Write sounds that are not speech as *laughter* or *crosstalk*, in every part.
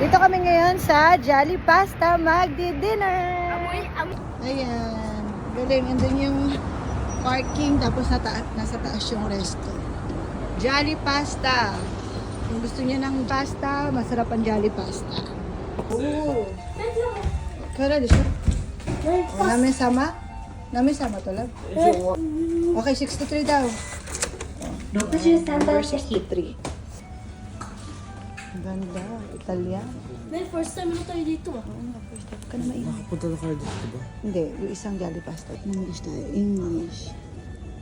Dito kami ngayon sa Jolly Pasta magdi-dinner. Amoy, amoy. Ayan. Galing. Andun yung parking tapos nasa, taas, nasa taas yung resto. Jolly Pasta. Kung gusto niya ng pasta, masarap ang Jolly Pasta. Oo. Kaya di siya. Oh, namin sama? Namin sama to lang. Okay, 63 daw. Number 63. Ganda. Italian. May first time na tayo dito ah. Oo nga, first time ka na mainit. Punta na kayo dito, diba? Hindi, yung isang Jolly Pasta. English tayo. English.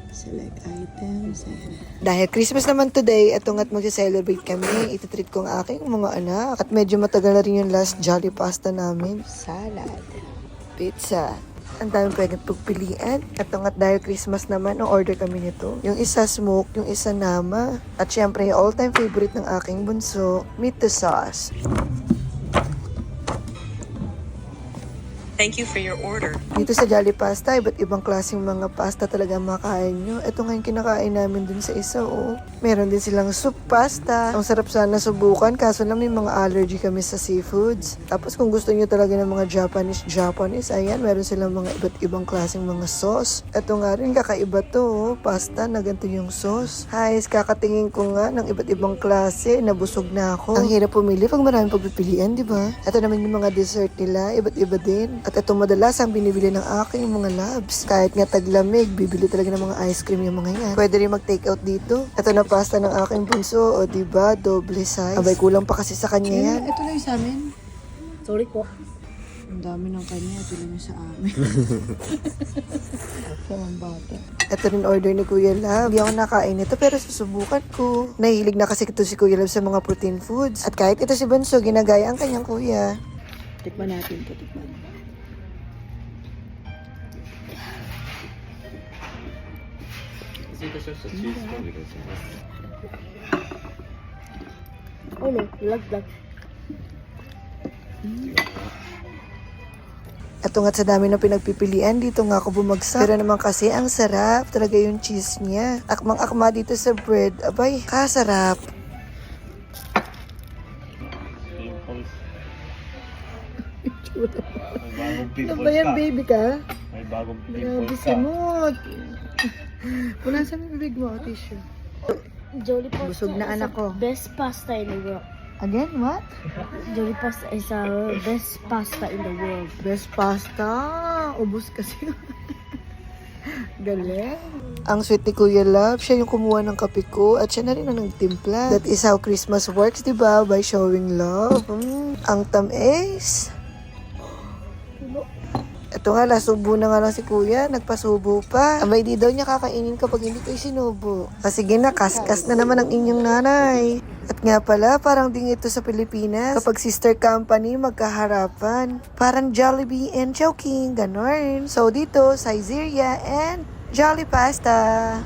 Select items. Ayan. Dahil Christmas naman today, etong at magse-celebrate kami. Ititreat ko ang aking mga anak. At medyo matagal na rin yung last Jolly Pasta namin. Salad. Pizza. Ang dami pwedeng pagpilian. At dahil Christmas naman, ang order kami nito. Yung isa smoke, yung isa nama. At syempre, all-time favorite ng aking bunso, meat to sauce. Thank you for your order. Dito sa Jolly Pasta, iba't ibang klaseng mga pasta talaga makain nyo. Ito nga yung kinakain namin dun sa isa, oh. Meron din silang soup pasta. Ang sarap sana subukan, kaso lang may mga allergy kami sa seafoods. Tapos kung gusto nyo talaga ng mga Japanese, Japanese, ayan, meron silang mga iba't ibang klaseng mga sauce. Ito nga rin, kakaiba to, oh. Pasta na ganito yung sauce. Guys, kakatingin ko nga ng iba't ibang klase, nabusog na ako. Ang hirap pumili pag maraming pagpipilian, di ba? Ito naman yung mga dessert nila, iba't iba din. At ito madalas ang binibili ng aking mga labs. Kahit nga taglamig, bibili talaga ng mga ice cream yung mga yan. Pwede rin mag-take out dito. Ito na pasta ng aking bunso, o di ba doble size. Abay, kulang pa kasi sa kanya yan. Ito lang yung sa amin. Sorry po. Ang dami ng kanya, ito lang yung sa amin. *laughs* mga bata. Ito rin order ni Kuya Love. Hindi ako nakain ito pero susubukan ko. Nahilig na kasi ito si Kuya Love sa mga protein foods. At kahit ito si Bunso, ginagaya ang kanyang kuya. Tikman natin ito, tikman. Kasi ito siya sa cheese ko dito sa Oh no, lagdag. Ito nga't sa dami ng pinagpipilian, dito nga ako bumagsak. Pero naman kasi, ang sarap talaga yung cheese niya. Akmang-akma dito sa bread. Abay, kasarap. Ano ba yan, ka. baby ka? May bagong Grabe pimples si ka. Punasan mo bibig mo, tissue. Jolly Pasta Busog na is anak the ko. best pasta in the world. Again, what? Jolly Pasta is our best pasta in the world. Best pasta. Ubus kasi. Galing. Ang sweet ni Kuya Love, siya yung kumuha ng kape ko at siya na rin ang nagtimpla. That is how Christmas works, di ba? By showing love. Mm, ang tamis. Ito nga, lasubo na nga lang si Kuya. Nagpasubo pa. Abay, di daw niya kakainin kapag hindi ko isinubo. Kasi gina, kaskas na naman ang inyong nanay. At nga pala, parang ding ito sa Pilipinas. Kapag sister company, magkaharapan. Parang Jollibee and Chowking, ganon. So dito, Saizeriya and Jolly Pasta.